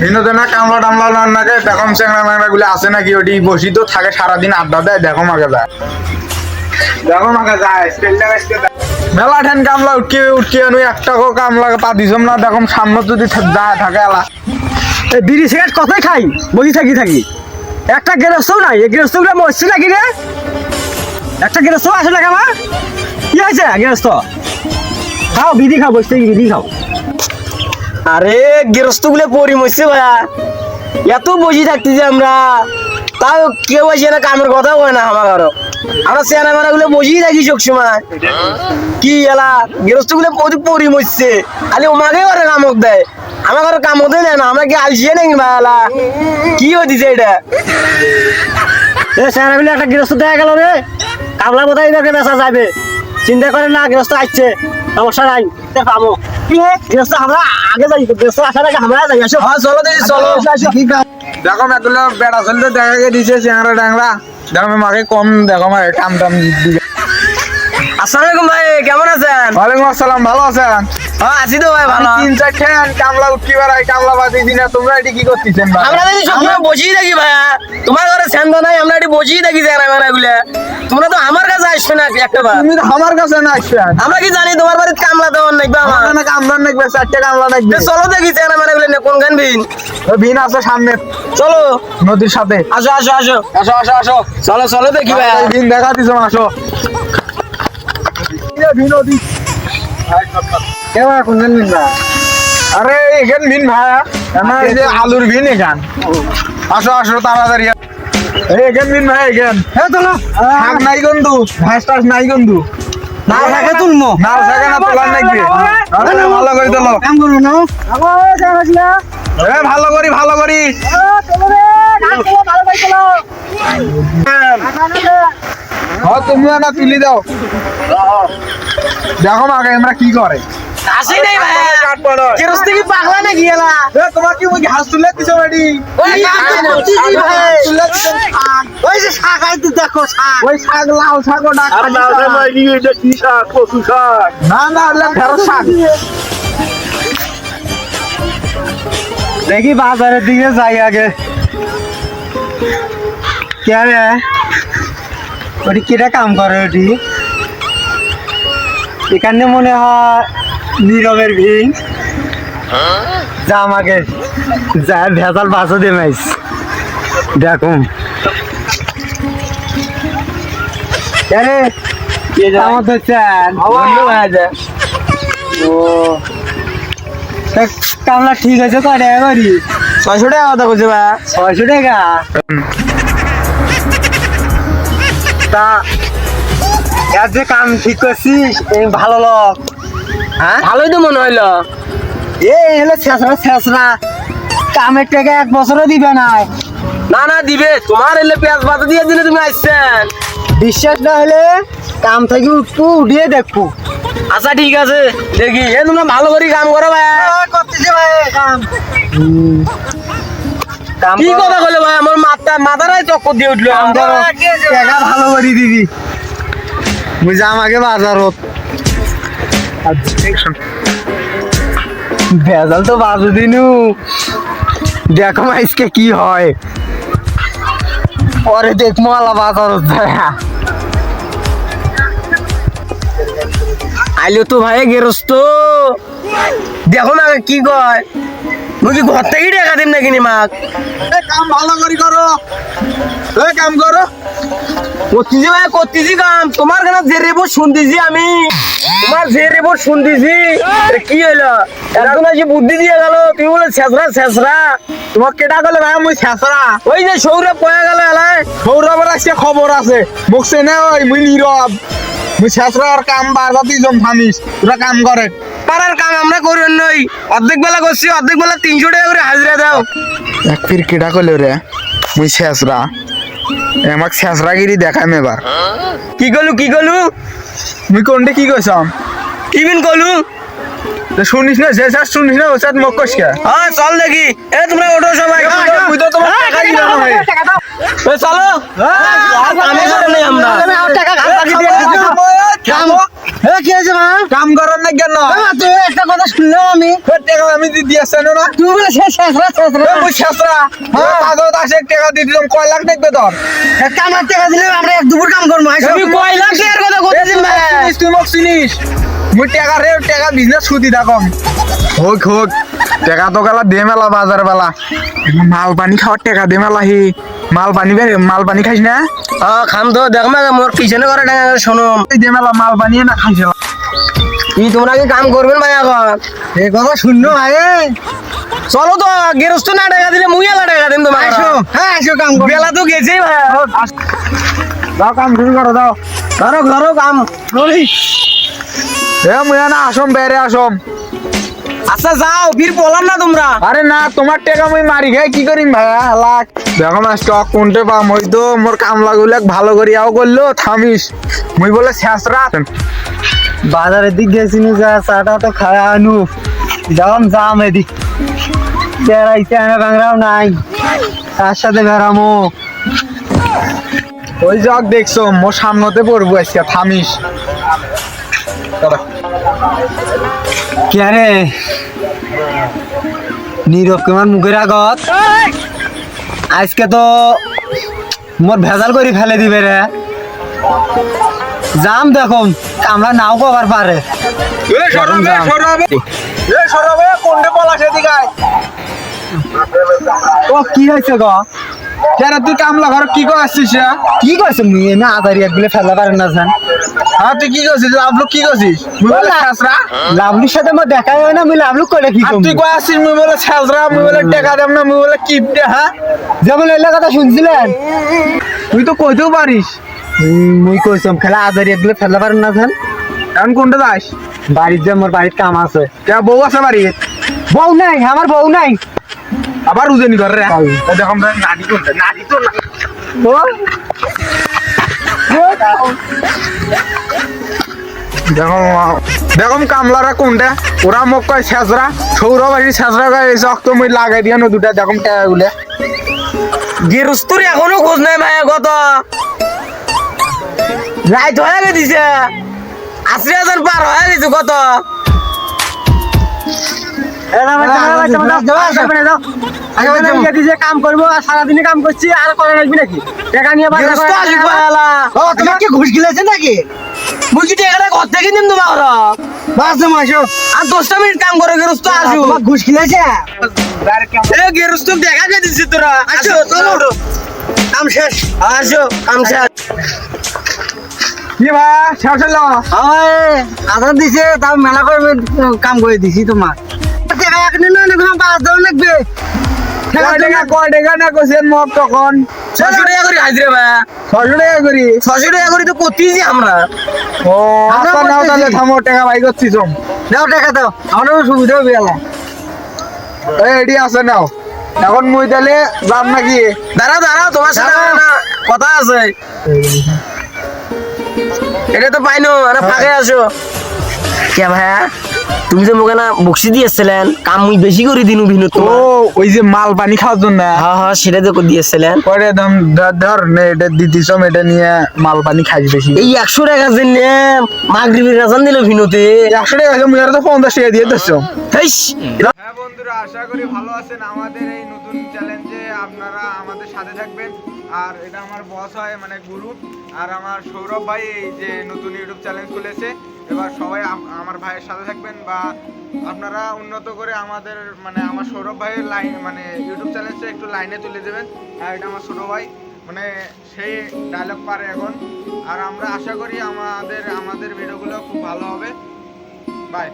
বিনোদন, কামলা টামলা নাকি দেখো চ্যাংরা ম্যাংরা গুলো আছে নাকি ওটি? বসি তো থাকে সারাদিন আড্ডা দেয়, দেখো মাকে যায়। দেখো মাকে যায় মেলা ঠেন কামলা উঠকে উঠকে আনু, একটা কো কামলা পা দিছম না, দেখো সামনে যদি যায় থাকে এই বিড়ি সিগারেট কতই খাই? বসে থাকি থাকি। একটা গেরস্তও নাই, এই গেরস্তগুলো মরছে নাকি রে? একটা গেরস্ত আছে না কেমন কি হয়েছে গেরস্ত? খাও, বিড়ি খাও, বসে বিড়ি খাও। আরে গেরস্তগুলো পরি মরছে ভাইয়া। এত বসে থাকতে যে আমরা, তাও কেউ আসে না, কামের কথা কয় না আমার আরও। আমরা চেনা মেনা গুলো বসেই থাকি সব সময় কি এলা গেরস্তগুলো প্রতি পরি মরছে। খালি ওমাকে করে কামক দেয়। আমার ঘরে কামক দেয় না, আমরা কি আলসিয়ে নাকি ভাই এলা? কি হতিছে এটা? এ চেনা মিলে একটা গৃহস্থ দেখা গেল রে। কামলা বোধহয় বেচা যাবে। চিন্তা করেন না গৃহস্থ আসছে। সমস্যা নাই পাবো। কি? গৃহস্থ আমরা আগে যাই গৃহস্থ আসার আগে আমরা যাই আসো। হ্যাঁ চলো দেখি চলো। দেখো এগুলো বেড়া চলতে দেখা গিয়ে দিছে চ্যাংরা ট্যাংরা দেখো মাকে কম দেখো কাম টাম দিবে। আসসালামু আলাইকুম ভাই কেমন আছেন? ওয়ালাইকুম আসসালাম ভালো আছেন? আছি তো ভাই ভালো। তিন কামলা উঠকি বেড়াই কামলা বাদি দিনে তোমরা এটি কি করতেছেন ভাই? আমরা দেখি সবসময় বসেই থাকি ভাইয়া তোমার ঘরে স্যান্দ নাই আমরা এটি বসেই থাকি চেনা মেনা গুলা তোমরা তো আমার কাছে আসছো না একটা বার। তুমি তো আমার কাছে না আসছেন আমরা কি জানি তোমার বাড়িতে কামলা দেওয়ার নাকবে আমার? আমার না কামলা নাকবে চারটে কামলা নাকবে তে চলো দেখি চেনা মেনা গুলো কোন গান বিন। আছে সামনে। চলো। নদীর সাথে। আসো আসো আসো। আসো আসো আসো। চলো চলো দেখি ভিন দেখা দিছো আসো। এই ভিন নদী। কেবা কোনজন না। আরে এখান ভিন ভাই আমার যে আলুর ভিন এখান। আসো আসো তাড়াতাড়ি এখান ভিন ভাই এখান। হ্যাঁ চলো শাক নাই গন্ধু। ঘাস টাস নাই গন্ধু। না থাকে তুলমো। না থাকে না তোলার আরে ভালো করে তোলো। কাম করব না। এ ভালো করি ভালো করি। হ্যাঁ তুমিও না তুলি দাও। দেখো মাকে আমরা কি করে? আসি নাই ভাই। কেরস্তি কি পাগলা না গিয়েলা তোমার কি ওই ঘাস তুলে দিছো বাড়ি ওই কাম তো করতেছি ভাই তুলে দিছো? শাক। ওই যে শাক আইতে দেখো শাক। ওই শাক লাল শাক ও লাউ শাক। নয়, এটা কি শাক, কচু শাক। না না ওগুলো ঢেঁড়স শাক। দেখি বাজারের দিকে যাই আগে। কে রে? ওটি কিটা কাম করে ওটি? এখানে মনে হয় নীরবের ভিন যা আমাকে যা ভেজাল বাসও দে মাইস। দেখুন আরে আমার তো চান বন্ধু হয়ে যায়। ও। তা কামলা ঠিক আছে কয় টাকা করি? ছয়শো টাকা কথা বলছে ভাই। ছয়শো টাকা? তা এর যে কাম ঠিক করছিস ভালো লোক। হ্যাঁ? ভালোই তো মনে হইল। এই হলো ছেঁচড়া ছেঁচড়া কামের টাকা এক বছরও দিবে না না না দিবে। তোমার এলে পেঁয়াজ বাতা দিয়ে দিলে তুমি আসছেন বিশ্বাস না হলে কাম থেকে উঠবো উঠিয়ে দেখব। আচ্ছা ঠিক আছে দেখি। এ তোমরা ভালো করে কাম করো ভাই। করতেছে ভাই কাম। কি কথা বলে ভাই? আমার মাথা মাথাটাই চক্কর দিয়ে উঠল। টাকা ভালো করে মুই যাম আগে বাজারত ভেজাল তো বাজু দিনু। দেখো আজকে কি হয়। পরে দেখব আলা বাজার আইলো তো ভাই গেরস্ত। দেখো না কি কয়। কি ঘর থেকে টাকা দিম নাকি নি মাক কাম ভালো করে করো। এ কাম করো। করতেছি ভাই করতেছি কাম। তোমার কেন যে রেপোর্ট শুনতেছি আমি? তোমার যে রেপোর্ট শুনতেছি? কি হইল? একজন এসে বুদ্ধি দিয়ে গেল। তুমি বলে ছেসরা ছেসরা তোমার কেটা গেলে ভাই মুই শেষরা। ওই যে সৌরভ পয়ে গেল এলাই সৌরভের আজকে খবর আছে। মোক চেনে ওই মুই নীরব। মুই শেষরার কাম বাজাতি জম থামিস তোরা কাম করে। পাড়ার কাম আমরা করি নই অর্ধেক বেলা করছি অর্ধেক বেলা তিনশো টাকা করে হাজিরা দাও এক ফির কেটা কইলো রে মুই শেষরা আমাক শেষরাগিরি দেখাম এবার কি গলু কি গলু মুই কোনটা কি কইছাম কিবিন গলু তো শুনিস না যে শেষ শুনিস না ওসাদ মোক কইস কে হ্যাঁ চল দেখি এ তোমরা ওঠো সবাই মুই তো তোমার টাকা দিলাম ভাই এ চলো নেই আমরা কাম এ কি মা কাম করার না কেন তুই একটা কথা শুনলাম আমি। টাকা আমি দি দিয়েছি না তুই বলে শেষ শেষ রাত শেষ এ, রাত। মুই শেষরা। হ্যাঁ। আসে টাকা দিয়ে দিলাম কয় লাখ দেখবে তোর? একটা টাকা দিলে আমরা এক দুপুর কাম করব। তুমি কয় লাখ টাকার কথা এ, তুই মোক চিনিস, মোক চিনিস। মুই টাকা রে টাকা বিজনেস সুদি থাকম হোক হোক। টাকা তো গেলা দে মেলা বাজার বেলা মাল পানি খাওয়ার টাকা দে মেলা হি। মাল পানি মাল পানি খাইস না? খাম তো দেখ মা মোর পিছনে করে টাকা শোনো এই দে মেলা মাল পানি না খাইস কি তোমরা কি কাম করবেন ভাই এখন এ কথা শুনলো ভাই চলো তো গেরস্ত না টাকা দিলে মুই এলা টাকা দিন তোমার আসো। হ্যাঁ আসো কাম করো। বেলা তো গেছেই ভাই। দাও কাম শুরু করো দাও ধরো ধরো কাম। এ মুই না আসম বেরে আসম। আচ্ছা যাও ফির বললাম না তোমরা। আরে না তোমার টাকা মুই মারি খাই কি করিম ভাইয়া লাখ দেখো না স্টক কোনটে পাম ওই তো মোর কামলা গুলো ভালো করিয়াও করল থামিস মুই বলে শেষরা বাজারের দিক গেছি নি যা চাটা তো খায় আনু। যাম যাম এদিক বেড়াইতে আনা বাংলাও নাই। তার সাথে বেড়ামো। ওই জগ দেখছ মোর সামনেতে পড়ব আজকে থামিস কে রে নীরব কুমার মুখের আগত। আজকে তো মোর ভেজাল করে ফেলে দিবে রে। যাম দেখো আমরা নাও কবার পারে। ও কি হয়েছে গো? কেন তুই কামলা ঘর কি করে আসছিস কি করছে মুই এনে আধারি একগুলো ফেলা পারেন না জান। হ্যাঁ তুই কি করছিস লাভলুক কি করছিস মুই বলে শেষরা লাভলির সাথে আমার দেখা হয় না মুই লাভলুক করে কি করব তুই কয় আসছিস মুই বলে শেষরা মুই বলে টাকা দেব না মুই বলে কিপ দে হ্যাঁ? যেমন এলা কথা শুনছিলেন? তুই তো কইতেও পারিস। মুই কইছম খেলা আধারি একগুলো ফেলা পারেন না জান। এখন কোনটা যাস? বাড়ির যে মোর বাড়ির কাম আছে। কে বউ আছে বাড়ি বউ নাই আমার বউ নাই। আবার উজনি করে রে। দেখো আমরা নাডি নাডি তো না। দেখো দেখো কামলারা কোনটা? ওরা মোক কয় ছেঁচরা সৌরবাসী ছেঁচরা কয় এই চক তো মুই লাগাই দিয়া নো দুটা দেখো টাকা গুলে গেরস্তুর এখনও খোঁজ নাই ভাই কত রাইত হয়ে গেছে আশি হাজার পার হয়ে গেছে কত কাম করব আর সারাদিনে কাম করছি আর করা লাগবে নাকি টাকা নিয়ে তোমার ঘুষ গিলেছে নাকি মুই কি টাকাটা ঘর থেকে নিম তোমার বাস মাসো আর দশটা মিনিট কাম করে গেরস্ত আসো ঘুষ গিলেছে এ গেরস্ত দেখা কে দিছিস তোরা আসো চলো কাম শেষ আসো কাম শেষ কি ভাই শেষ হলো আধার দিছে তাও মেলা করে কাম করে দিছি তোমার না পাঁচ দাও লাগবে। কয় টাকা কয় টাকা না কইছেন মোক তখন। ছশো টাকা করে হাজিরে ভাই। ছশো টাকা করি ছশো টাকা করে তো করতেছি আমরা। ও আচ্ছা নাও তাহলে থামো টাকা বাই করছি চম। দাও টাকা দাও। আমারও সুবিধা হবে এলা এই এডি আছে নাও। এখন মুই তাহলে যাম নাকি? দাঁড়াও দাঁড়াও তোমার সাথে কথা আছে। এটা তো পাইনো আরে ফাঁকে আসো কে ভাইয়া তুমি যে মোকে না বক্সি দিয়েছিলেন কাম মুই বেশি করে দিনু ভিন্ন ও ওই যে মাল পানি খাওয়ার জন্য হ্যাঁ হ্যাঁ সেটা তো দিয়েছিলেন পরে একদম ধর- এটা দিতিসম এটা নিয়ে মাল পানি খাইস বেশি এই একশো টাকা জন্য মাগরিবের রাজান দিল ভিনোতে একশো টাকা মুই আর তো পঞ্চাশ টাকা দিয়ে দিচ্ছ হ্যাঁ বন্ধুরা আশা করি ভালো আছেন আমাদের এই নতুন চ্যালেঞ্জে আপনারা আমাদের সাথে থাকবেন। আর এটা আমার বস হয় মানে গুরু। আর আমার সৌরভ ভাই এই যে নতুন ইউটিউব চ্যানেল খুলেছে। এবার সবাই আমার ভাইয়ের সাথে থাকবেন বা আপনারা উন্নত করে আমাদের মানে আমার সৌরভ ভাইয়ের লাইন মানে ইউটিউব চ্যালেঞ্জটা একটু লাইনে তুলে দেবেন। আর এটা আমার ছোটো ভাই। মানে সেই ডায়লগ পারে এখন। আর আমরা আশা করি আমাদের আমাদের ভিডিওগুলো খুব ভালো হবে। বাই